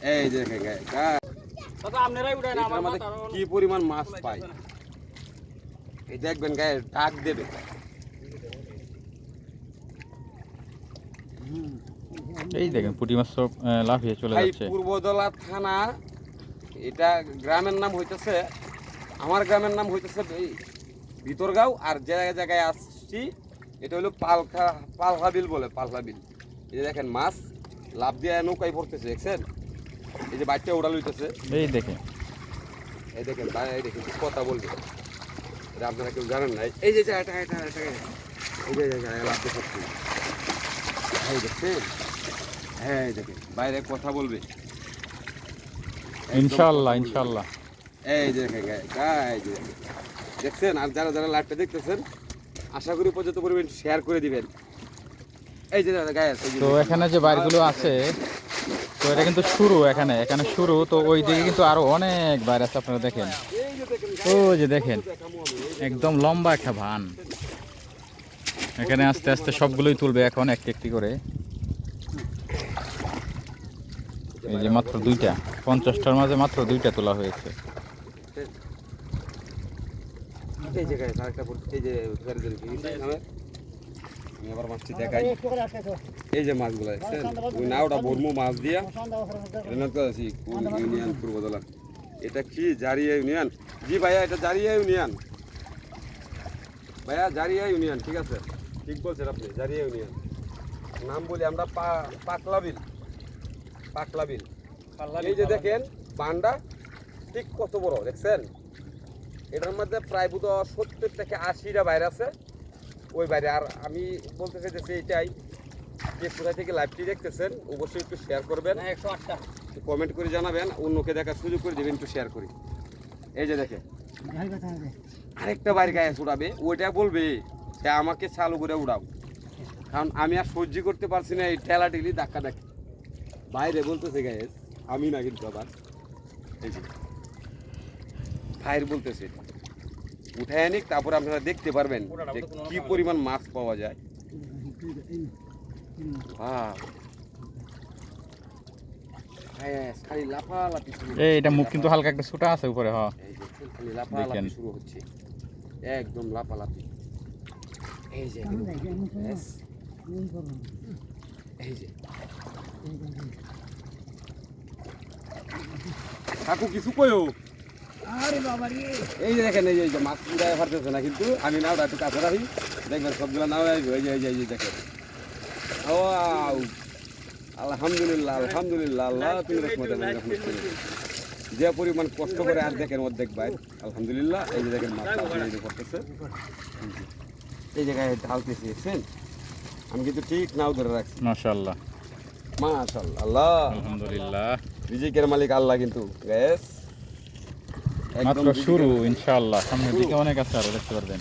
এই আমার কি পরিমাণ মাছ পাই এই দেখবেন গায়ে ডাক দেবে। এই দেখেন পুঁটি মাছ সব লাফিয়ে চলে যাচ্ছে। পূর্বদলা থানা এটা গ্রামের নাম হইতেছে আমার গ্রামের নাম হইতেছে ভিতরগাঁও আর যে জায়গায় আসছি এটা হলো পালখা পালহা বিল বলে পালহা বিল এই যে দেখেন মাছ লাভ দিয়ে নৌকায় পড়তেছে দেখছেন? এই যে বাচ্চা উড়াল হইতেছে। এই দেখে এই দেখেন ভাই এই দেখেন কথা বলবে। এটা আপনারা কেউ জানেন না। এই যে এটা এটা এটা এই যে এই দেখছেন হ্যাঁ এই দেখেন। বাইরে কথা বলবে। ইনশাল্লাহ ইনশাল্লাহ এই যে দেখেন দেখছেন? আর যারা যারা লাইভটা দেখতেছেন আশা করি পর্যন্ত পরিমাণ শেয়ার করে দিবেন। এই যে দাদা গায়ে তো দেখেন। এখানে যে বাইরগুলো আছে এটা কিন্তু শুরু এখানে এখানে শুরু। তো ওই দিকে কিন্তু আরও অনেক আছে আপনারা দেখেন। ও যে দেখেন একদম লম্বা একটা ভান। এখানে আস্তে আস্তে সবগুলোই তুলবে এখন একটি একটি করে। এই যে মাত্র দুইটা পঞ্চাশটার মাঝে মাত্র দুইটা তোলা হয়েছে। এই যে গায়ে আরেকটা পড়ছে, এই যে? আমি আবার মাছটি দেখাই। এই যে মাছগুলো দেখছেন? ওই নাওটা বর্মু মাছ দিয়া। এটা তো আছি কোন ইউনিয়ন পূর্বদলা এটা কি? জারিয়া ইউনিয়ন? জি ভাইয়া এটা জারিয়া ইউনিয়ন। ভাইয়া জারিয়া ইউনিয়ন ঠিক আছে? ঠিক বলছেন আপনি জারিয়া ইউনিয়ন। নাম বলি আমরা পা- পাকলা বিল। পাকলা বিল। এই যে দেখেন বান্ডা ঠিক কত বড় দেখছেন? এটার মধ্যে প্রায় বোধ সত্তর থেকে আশিটা বাইরে আছে। ওই বাইরে। আর আমি বলতে চাইতেছি এটাই যে কোথায় থেকে লাইভটি দেখতেছেন অবশ্যই একটু শেয়ার করবেন। একশো আটটা। কমেন্ট করে জানাবেন অন্যকে দেখার সুযোগ করে দেবেন একটু শেয়ার করি। এই যে দেখে আরেকটা বাইরে গায়ে উড়াবে ওইটা বলবে যে আমাকে চালু করে উড়াও। কারণ আমি আর সহ্য করতে পারছি না এই ঠেলা ঠেলি ধাক্কা ধাক্কি। বাইরে বলতেছে গায়ে আমি না কিন্তু আবার। এই যে। ভাইয়ের বলতেছে উঠায় আনিক তারপরে আপনারা দেখতে পারবেন যে কি পরিমাণ মাছ পাওয়া যায়. হ্যাঁ, লাফালাফি এই এটা মুখ কিন্তু হালকা একটা ছোটা আছে উপরে হ খালি। শুরু হচ্ছে। একদম লাফালাফি। এই যে এই যে কাকু কিছু কয়ও এই যে দেখেন এই যে- এই যে মাছ উড়ায় ফারতেছে না কিন্তু। আমি নাওটা একটু কাছে রাখি। দেখবেন সবগুলো নাও এই যে এই যে দেখেন। Wow! আলহামদুলিল্লাহ আলহামদুলিল্লাহ আল্লাহ তুমি রহমত যে পরিমাণ কষ্ট করে আর দেখেন অর্ধেক ভাই। আলহামদুলিল্লাহ এই যে দেখেন মাছ এই যে করতেছে। এই জায়গায় ঢালতেছে দেখছেন? আমি কিন্তু ঠিক নাও ধরে রাখছি। মাশাল্লাহ মাশাআল্লাহ। আল্লাহ আলহামদুলিল্লাহ। রিজিকের মালিক আল্লাহ কিন্তু গ্যাস। মাত্র শুরু ইনশাআল্লাহ। সামনের দিকে অনেক আছে আরও দেখতে পারবেন।